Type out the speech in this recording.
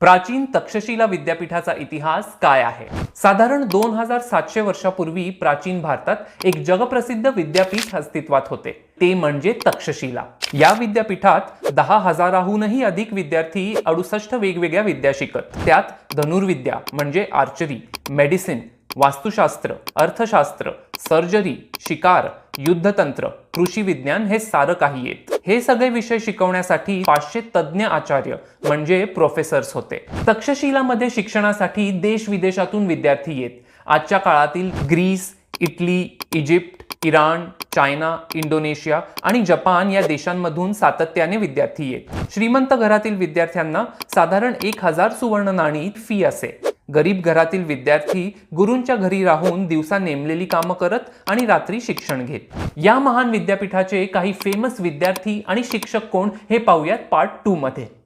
प्राचीन तक्षशिला विद्यापीठाचा इतिहास काय आहे? साधारण दोन हजार सातशे वर्षापूर्वी प्राचीन भारतात एक जगप्रसिद्ध विद्यापीठ अस्तित्वात होते. ते म्हणजे तक्षशिला. या विद्यापीठात दहा हजाराहूनही अधिक विद्यार्थी अडुसष्ट वेगवेगळ्या विद्या शिकत. त्यात धनुर्विद्या म्हणजे आर्चरी मेडिसिन वास्तुशास्त्र अर्थशास्त्र सर्जरी शिकार युद्धतंत्र कृषी विज्ञान हे सारं काही येत. हे सगळे विषय शिकवण्यासाठी पाचशे तज्ज्ञ आचार्य म्हणजे प्रोफेसर्स होते. तक्षशिलामध्ये शिक्षणासाठी देश विदेशातून विद्यार्थी येत. आजच्या काळातील Greece Italy Egypt Iran China Indonesia आणि जपान या देशांमधून सातत्याने विद्यार्थी येत. श्रीमंत घरातील विद्यार्थ्यांना साधारण एक हजार सुवर्ण नाणी फी असे. गरीब घरातील विद्यार्थी गुरूंच्या घरी राहून दिवसा नेमलेली कामं करत आणि रात्री शिक्षण घेत. या महान विद्यापीठाचे काही फेमस विद्यार्थी आणि शिक्षक कोण हे पाहूयात पार्ट टू मध्ये.